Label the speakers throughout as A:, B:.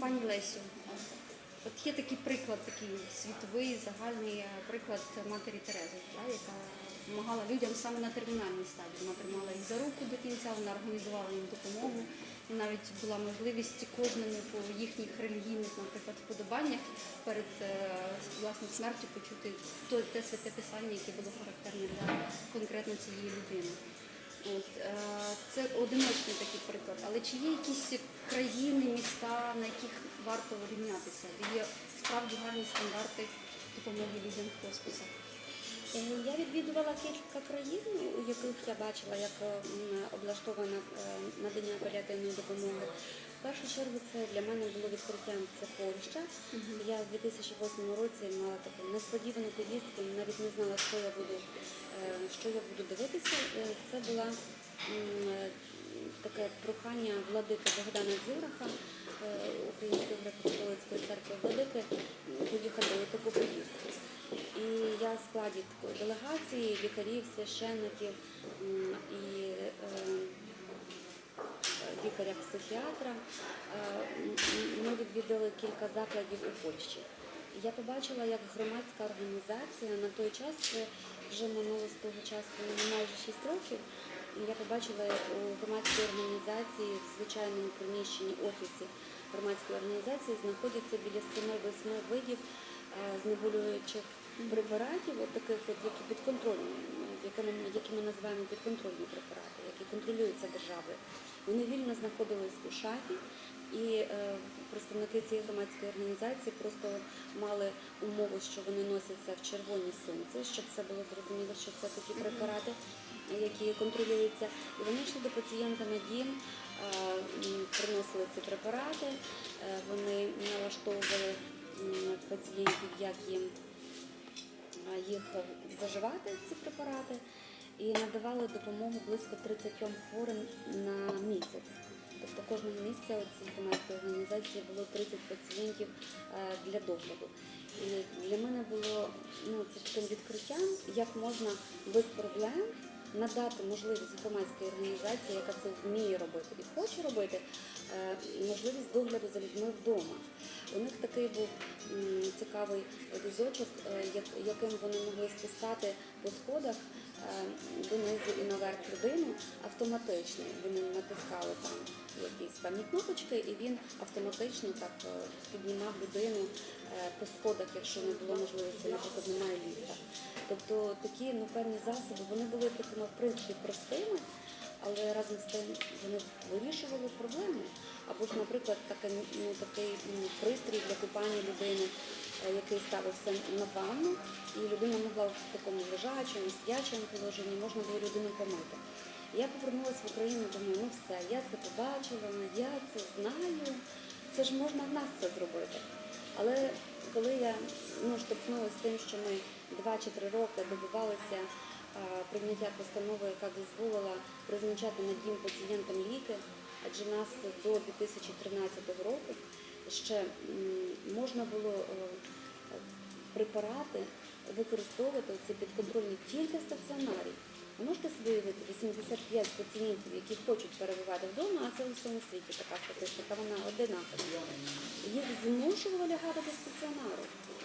A: Пані Лесю, от є такий приклад, такий світовий, загальний е, приклад матері Терези, яка допомагала людям саме на термінальній стадії. Вона тримала їх за руку до кінця, вона організувала їм допомогу. І навіть була можливість кожному по їхніх релігійних, наприклад, вподобаннях перед е, власне смертю почути те святе писання, яке було характерне для конкретно цієї людини. От, е, це одиночний такий приклад. Але чи є якісь країни, міста, на яких варто рівнятися, є справді гарні стандарти допомоги людям в хосписах?
B: Е, Я відвідувала кілька країн, у яких я бачила, як е, м, облаштовано е, надання паліативної допомоги. В першу чергу це для мене було відкриттям це Польща. Я в 2008 році мала таку несподівану поїздку, навіть не знала, що я буду, що я буду дивитися. Це була таке прохання владики Богдана Дзюраха, Української греко-католицької церкви владики, поїхати таку поїздку. І я в складі делегації, лікарів, священників і е, лікаря-психіатра. Е, Ми відвідали кілька закладів у Польщі. Я побачила, як громадська організація на той час, вже минуло з того часу майже 6 років. Я побачила, як у громадській організації в звичайному приміщенні офісі громадської організації знаходяться біля 7-8 видів е, знеболюючих препаратів, от таких, от, які підконтрольні, які ми, називаємо підконтрольні препарати, які контролюються державою. Вони вільно знаходились у шафі, і е, представники цієї громадської організації просто мали умову, що вони носяться в червоній сумці, щоб це було зрозуміло, що це такі препарати, які контролюються. І вони йшли до пацієнта на дім, е, приносили ці препарати, е, вони налаштовували пацієнтів, як їм їх заживати, ці препарати, і надавали допомогу близько 30 хворим на місяць. Тобто кожного місяця у цій громадській організації було 30 пацієнтів е, для догляду. І для мене було ну, це таким відкриттям, як можна без проблем надати можливість громадській організації, яка це вміє робити і хоче робити, е, можливість догляду за людьми вдома. У них такий був цікавий візочок, е, яким вони могли спускати по сходах е, донизу і наверх людину автоматично. Вони натискали там якісь певні кнопочки, і він автоматично так е, піднімав людину по сходах, якщо не було можливості, наприклад, немає ліфта. Тобто такі ну, певні засоби, вони були такими в принципі простими, але разом з тим вони вирішували проблеми. Або ж, наприклад, такий, ну, такий м, пристрій для купання людини, е, який ставився на ванну, і людина могла в такому лежачому, сидячому положенні, можна було людину помити. Я повернулася в Україну, думаю, ну все, я це побачила, я це знаю, це ж можна в нас це зробити. Але коли я ну, штовхнулася з тим, що ми два чи три роки добивалися прийняття постанови, яка дозволила призначати на дім пацієнтам ліки, адже нас до 2013 року ще можна було е, препарати використовувати ці підконтрольні тільки стаціонарі. Ви можете собі уявити 85 пацієнтів, які хочуть перебувати вдома, а це у всьому світі така статистика, вона одинакова. Їх змушували лягати.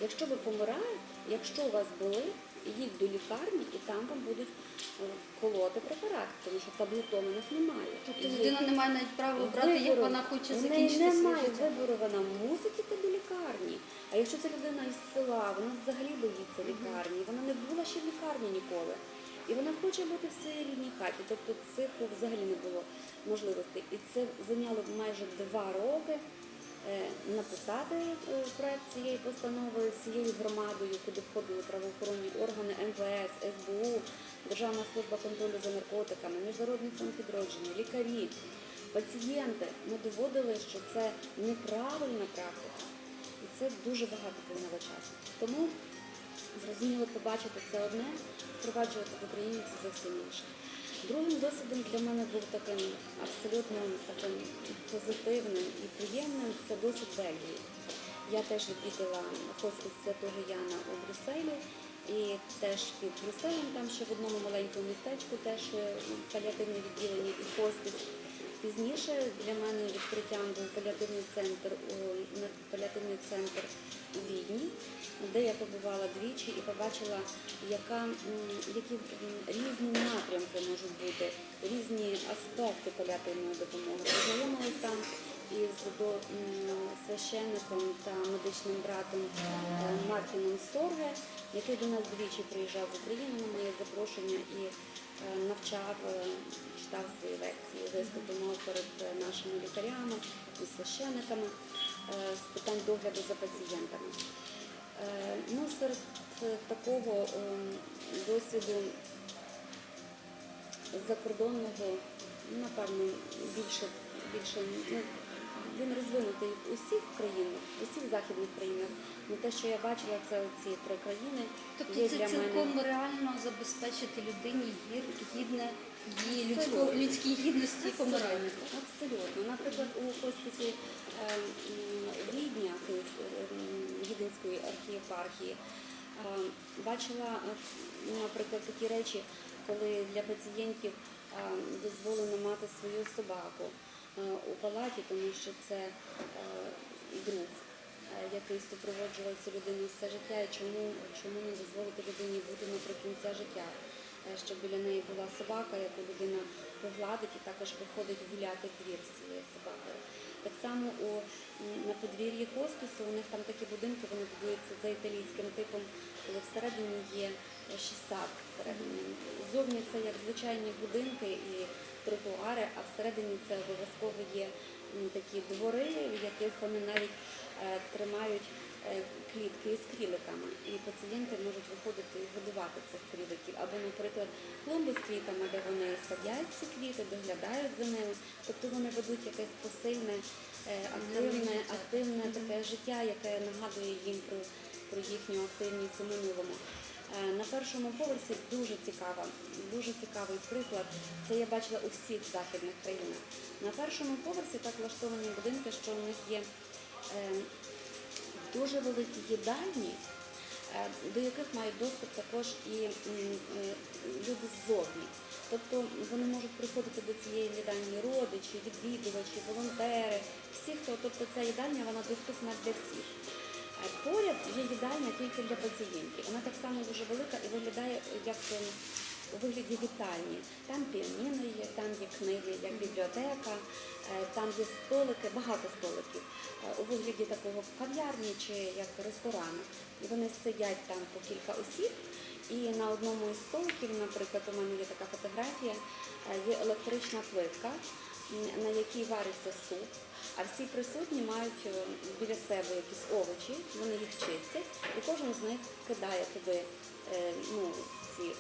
B: Якщо ви помираєте, якщо у вас були, ідіть до лікарні і там вам будуть е, колоти препарати, тому що таблетованих немає.
A: Тобто людина не має навіть права обрати, як вона хоче закінчити своє
B: немає вибору, вона мусить іти до лікарні. А якщо це людина із села, вона взагалі боїться лікарні, вона не була ще в лікарні ніколи. І вона хоче бути в своїй рідній хаті. Тобто цих взагалі не було можливостей. І це зайняло майже два роки написати е, проект цієї постанови всією громадою, куди входили правоохоронні органи, МВС, СБУ, Державна служба контролю за наркотиками, Міжнародний фонд відродження, лікарі, пацієнти. Ми доводили, що це неправильна практика. І це дуже багато зайняло часу. Тому зрозуміло побачити це одне, впроваджувати в Україні це зовсім інше. Другим досвідом для мене був таким абсолютно таким позитивним і приємним це досвід Бельгії. Я теж відвідала хоспис Святого Яна у Брюсселі і теж під Брюсселем, там ще в одному маленькому містечку теж е, паліативне відділення і хоспис. Пізніше для мене відкриттям був паліативний центр паліативний центр Відні, де я побувала двічі і побачила, яка, які різні напрямки можуть бути, різні аспекти паліативної допомоги. Познайомилась там із священником та медичним братом е, Мартіном Сорге, який до нас двічі приїжджав в Україну на моє запрошення і е, навчав, е, читав свої лекції, виступи мав перед нашими лікарями і священниками з питань догляду за пацієнтами. Е, Ну, серед е, такого е, досвіду закордонного, ну, напевно, більше, більше ну, він розвинутий в усіх країнах, в усіх західних країнах. Ну, те, що я бачила, це ці три країни.
A: Тобто
B: є
A: це
B: для
A: цілком
B: мене
A: реально забезпечити людині гід- гідне її людсько, людській гідності і помирання.
B: Абсолютно. Наприклад, у хосписі е, м, Відня Київ- е, м, Віденської архієпархії е, бачила, е, наприклад, такі речі, коли для пацієнтів е, дозволено мати свою собаку у палаті, тому що це друг. Який супроводжував цю людину все життя, і чому, чому не дозволити людині бути наприкінця життя, щоб біля неї була собака, яку людина погладить і також виходить гуляти в двір з цією собакою. Так само у, на подвір'ї хоспісу у них там такі будинки, вони будуються за італійським типом, коли всередині є е. Всередині. Зовні це як звичайні будинки і тротуари, а всередині це обов'язково є такі двори, в яких вони навіть е, тримають клітки із кріликами, і пацієнти можуть виходити і годувати цих кріликів. Або, наприклад, клумби з квітами, де вони садять ці квіти, доглядають за ними. Тобто вони ведуть якесь посильне, е, активне, активне таке життя, яке нагадує їм про, про їхню активність у минулому. Е, На першому поверсі дуже цікава, дуже цікавий приклад. Це я бачила у всіх західних країнах. На першому поверсі так влаштовані будинки, що у них є е, дуже великі їдальні, е, до яких мають доступ також і е, люди ззовні. Тобто вони можуть приходити до цієї їдальні родичі, відвідувачі, волонтери, всі, хто, тобто ця їдальня вона доступна для всіх. Е, Поряд є їдальня тільки для пацієнтів. Вона так само дуже велика і виглядає як е, у вигляді вітальні. Там піаніно є, там є книги, як бібліотека, е, там є столики, багато столиків е, у вигляді такого кав'ярні чи як ресторану. І вони сидять там по кілька осіб. І на одному із столиків, наприклад, у мене є така фотографія, е, є електрична плитка, на якій вариться суп. А всі присутні мають біля себе якісь овочі, вони їх чистять, і кожен з них кидає туди ну, ці е,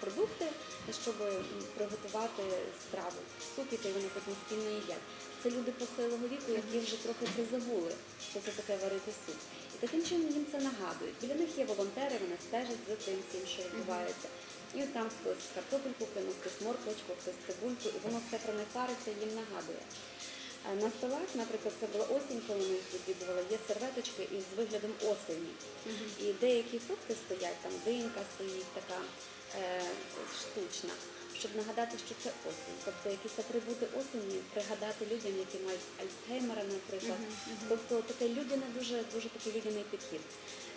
B: продукти, щоб приготувати страву. Суп, який вони потім спільно їдять. Це люди похилого віку, які вже трохи це забули, що це таке варити суп. І таким чином їм це нагадують. Біля них є волонтери, вони стежать за тим всім, що відбувається. І от там хтось картопельку кинув, хтось морквочку, хтось цибульку, і воно все про них париться, їм нагадує. А На столах, наприклад, це була осінь, коли ми їх відвідували, є серветочки із виглядом осені. І деякі фрукти стоять, там динька стоїть така е, штучна, щоб нагадати, що це осінь. Тобто якісь атрибути осені пригадати людям, які мають Альцгеймера, наприклад. Тобто такий людяний, дуже, дуже такий людяний підхід.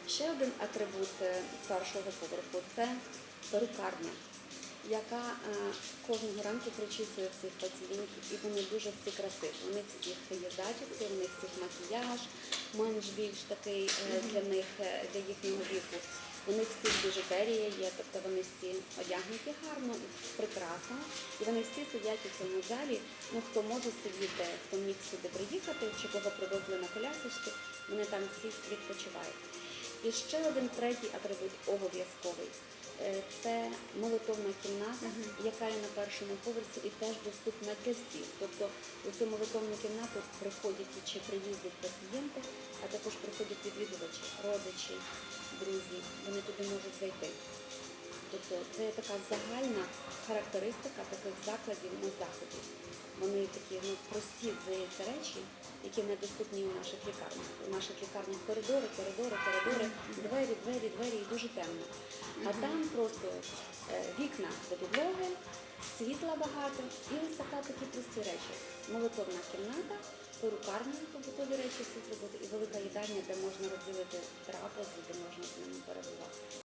B: Ще один атрибут е, першого поверху це перукарня яка е, кожного ранку причісує всіх пацієнтів, і вони дуже всі красиві. У них всіх є зачіски, у них всіх макіяж, менш більш такий е, для них, е, для їхнього віку. У них всі біжутерія є, тобто вони всі одягнуті гарно, з прикрасами, і вони всі сидять у цьому залі. Ну хто може сидіти, хто міг сюди приїхати, чи кого привезли на колясочки, вони там всі відпочивають. І ще один третій атрибут обов'язковий. Е, Це молитовна кімната, яка є на першому поверсі і теж доступна для всіх. Тобто у цю молитовну кімнату приходять чи приїздять пацієнти, а також приходять відвідувачі, родичі, друзі. Вони туди можуть зайти. Тобто це така загальна характеристика таких закладів на заході. Вони такі ну, прості, здається, речі, які недоступні у наших лікарнях. У наших лікарнях коридори, коридори, коридори, двері, двері, двері і дуже темно. А там просто е, вікна до підлоги, світла багато і ось така такі прості речі. молитовна кімната, перукарня, побутові речі всі зробити, і велика їдальня, де можна розділити трапези, де можна